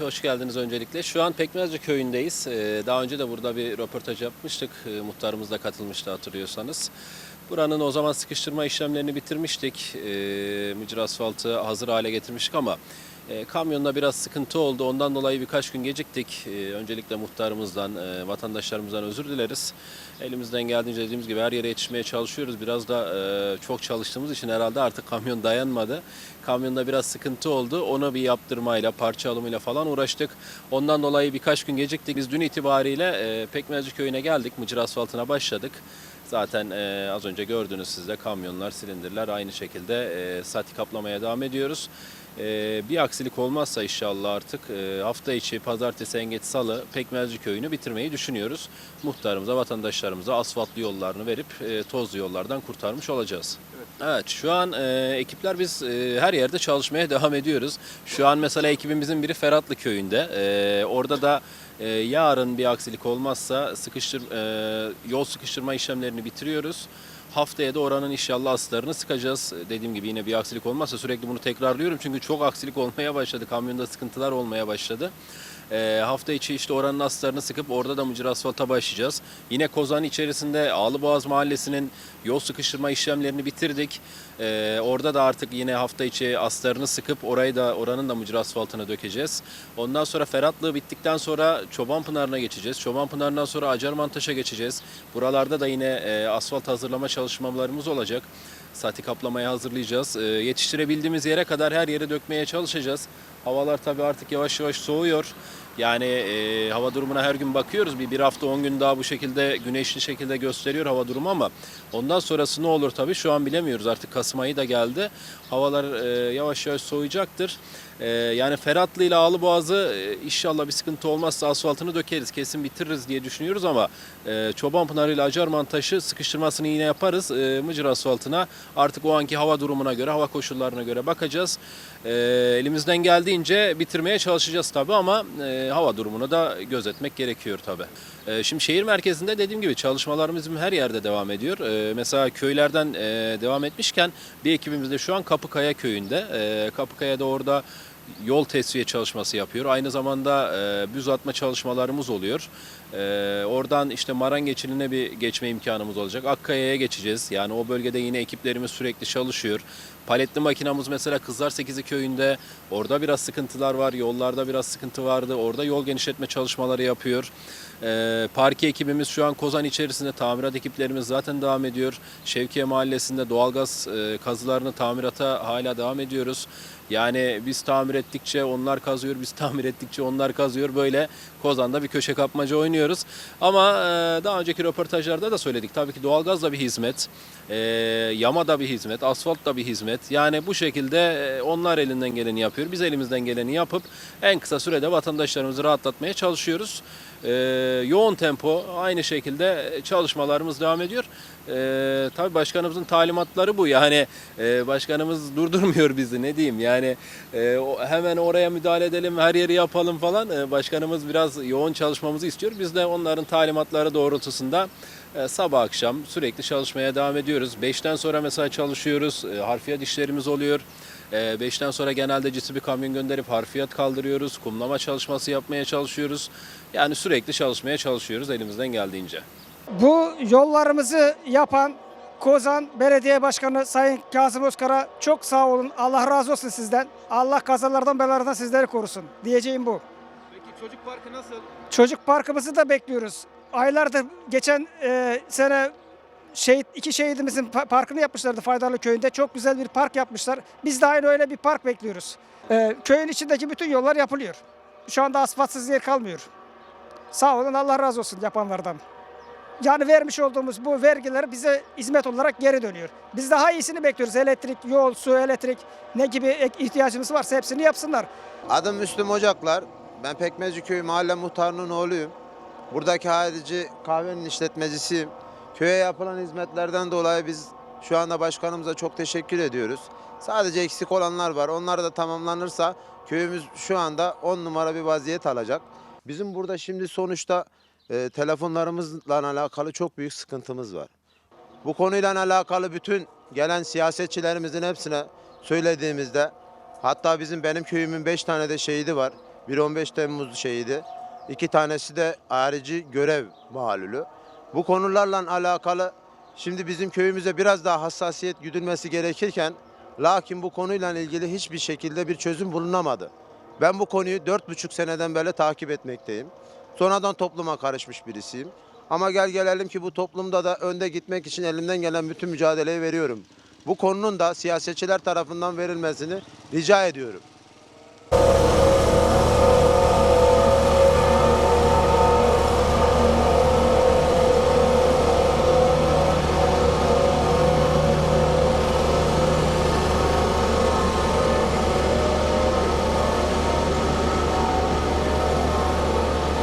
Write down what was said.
hoş geldiniz öncelikle. Şu an Pekmezci köyündeyiz. Ee, Daha önce de burada bir röportaj yapmıştık. Ee, Muhtarımız da katılmıştı hatırlıyorsanız. Buranın o zaman sıkıştırma işlemlerini bitirmiştik. Ee, Mıcır asfaltı hazır hale getirmiştik ama e, kamyonda biraz sıkıntı oldu. Ondan dolayı birkaç gün geciktik. Ee, Öncelikle muhtarımızdan, e, vatandaşlarımızdan özür dileriz. Elimizden geldiğince dediğimiz gibi her yere yetişmeye çalışıyoruz. Biraz da e, çok çalıştığımız için herhalde artık kamyon dayanmadı. Kamyonda biraz sıkıntı oldu. Onu bir yaptırmayla, parça alımıyla falan uğraştık. Ondan dolayı birkaç gün geciktik. Biz dün itibariyle e, Pekmezci köyüne geldik. Mıcır asfaltına başladık. Zaten e, az önce gördünüz siz de kamyonlar, silindirler aynı şekilde e, sati kaplamaya devam ediyoruz. E, bir aksilik olmazsa inşallah artık e, hafta içi pazartesi, en geç salı Pekmezci köyünü bitirmeyi düşünüyoruz. Muhtarımıza, vatandaşlarımıza asfaltlı yollarını verip e, tozlu yollardan kurtarmış olacağız. Evet şu an e, ekipler biz e, her yerde çalışmaya devam ediyoruz. Şu an mesela ekibimizin biri Ferhatlı köyünde. E, orada da e, yarın bir aksilik olmazsa sıkıştır e, yol sıkıştırma işlemlerini bitiriyoruz. Haftaya da oranın inşallah aslarını sıkacağız. Dediğim gibi yine bir aksilik olmazsa sürekli bunu tekrarlıyorum. Çünkü çok aksilik olmaya başladı. Kamyonda sıkıntılar olmaya başladı. E, hafta içi işte oranın aslarını sıkıp orada da mıcır asfalta başlayacağız. Yine Kozan içerisinde Ağlıboğaz Mahallesi'nin yol sıkıştırma işlemlerini bitirdik. E, orada da artık yine hafta içi aslarını sıkıp orayı da oranın da mıcır asfaltına dökeceğiz. Ondan sonra Ferhatlığı bittikten sonra Çoban Pınarı'na geçeceğiz. Çoban Pınarı'ndan sonra Acarmantaş'a geçeceğiz. Buralarda da yine e, asfalt hazırlama çalışmalarımız olacak. Sati kaplamaya hazırlayacağız. E, yetiştirebildiğimiz yere kadar her yere dökmeye çalışacağız. Havalar tabii artık yavaş yavaş soğuyor. Yani e, hava durumuna her gün bakıyoruz. Bir, bir hafta 10 gün daha bu şekilde güneşli şekilde gösteriyor hava durumu ama ondan sonrası ne olur tabii şu an bilemiyoruz. Artık Kasım ayı da geldi. Havalar e, yavaş yavaş soğuyacaktır. E, yani Ferhatlı ile Ağlıboğaz'ı e, inşallah bir sıkıntı olmazsa asfaltını dökeriz. Kesin bitiririz diye düşünüyoruz ama e, Çobanpınar ile Acarmantaş'ı sıkıştırmasını yine yaparız. E, Mıcır asfaltına artık o anki hava durumuna göre, hava koşullarına göre bakacağız. E, elimizden geldiğince bitirmeye çalışacağız tabii ama e, hava durumunu da gözetmek gerekiyor tabii. E, şimdi şehir merkezinde dediğim gibi çalışmalarımız her yerde devam ediyor. E, mesela köylerden e, devam etmişken bir ekibimiz de şu an Kapıkaya köyünde. E, Kapıkaya'da orada yol tesviye çalışması yapıyor. Aynı zamanda e, büz atma çalışmalarımız oluyor. E, oradan işte Maran geçiline bir geçme imkanımız olacak. Akkaya'ya geçeceğiz. Yani o bölgede yine ekiplerimiz sürekli çalışıyor. Paletli makinamız mesela Kızlar 8'i köyünde. Orada biraz sıkıntılar var. Yollarda biraz sıkıntı vardı. Orada yol genişletme çalışmaları yapıyor. E, parke ekibimiz şu an Kozan içerisinde. Tamirat ekiplerimiz zaten devam ediyor. Şevkiye Mahallesi'nde doğalgaz e, kazılarını tamirata hala devam ediyoruz. Yani biz tamir ettikçe onlar kazıyor, biz tamir ettikçe onlar kazıyor. Böyle Kozan'da bir köşe kapmaca oynuyoruz. Ama e, daha önceki röportajlarda da söyledik. Tabii ki doğalgaz da bir hizmet, e, yama da bir hizmet, asfalt da bir hizmet. Yani bu şekilde e, onlar elinden geleni yapıyor. Biz elimizden geleni yapıp en kısa sürede vatandaşlarımızı rahatlatmaya çalışıyoruz. Yoğun tempo aynı şekilde çalışmalarımız devam ediyor. E, tabii başkanımızın talimatları bu. Yani e, başkanımız durdurmuyor bizi ne diyeyim. Yani e, hemen oraya müdahale edelim, her yeri yapalım falan. E, başkanımız biraz yoğun çalışmamızı istiyor. Biz de onların talimatları doğrultusunda e, sabah akşam sürekli çalışmaya devam ediyoruz. 5'ten sonra mesela çalışıyoruz. E, harfiyat işlerimiz oluyor. 5'ten sonra genelde ciddi bir kamyon gönderip harfiyat kaldırıyoruz. Kumlama çalışması yapmaya çalışıyoruz. Yani sürekli çalışmaya çalışıyoruz elimizden geldiğince. Bu yollarımızı yapan Kozan Belediye Başkanı Sayın Kazım Özkar'a çok sağ olun. Allah razı olsun sizden. Allah kazalardan belalardan sizleri korusun. Diyeceğim bu. Peki çocuk parkı nasıl? Çocuk parkımızı da bekliyoruz. Aylardır geçen e, sene şehit iki şehidimizin pa- parkını yapmışlardı Faydalı Köyü'nde. Çok güzel bir park yapmışlar. Biz de aynı öyle bir park bekliyoruz. E, köyün içindeki bütün yollar yapılıyor. Şu anda asfaltsız yer kalmıyor. Sağ olun Allah razı olsun yapanlardan. Yani vermiş olduğumuz bu vergiler bize hizmet olarak geri dönüyor. Biz daha iyisini bekliyoruz. Elektrik, yol, su, elektrik ne gibi ihtiyacımız varsa hepsini yapsınlar. Adım Müslüm Ocaklar. Ben Pekmezci Köyü Mahalle Muhtarı'nın oğluyum. Buradaki harici kahvenin işletmecisiyim. Köye yapılan hizmetlerden dolayı biz şu anda başkanımıza çok teşekkür ediyoruz. Sadece eksik olanlar var. Onlar da tamamlanırsa köyümüz şu anda 10 numara bir vaziyet alacak. Bizim burada şimdi sonuçta e, telefonlarımızla alakalı çok büyük sıkıntımız var. Bu konuyla alakalı bütün gelen siyasetçilerimizin hepsine söylediğimizde hatta bizim benim köyümün 5 tane de şehidi var. Biri 15 Temmuz şehidi. iki tanesi de harici görev malulü. Bu konularla alakalı şimdi bizim köyümüze biraz daha hassasiyet güdülmesi gerekirken lakin bu konuyla ilgili hiçbir şekilde bir çözüm bulunamadı. Ben bu konuyu dört buçuk seneden beri takip etmekteyim. Sonradan topluma karışmış birisiyim. Ama gel gelelim ki bu toplumda da önde gitmek için elimden gelen bütün mücadeleyi veriyorum. Bu konunun da siyasetçiler tarafından verilmesini rica ediyorum.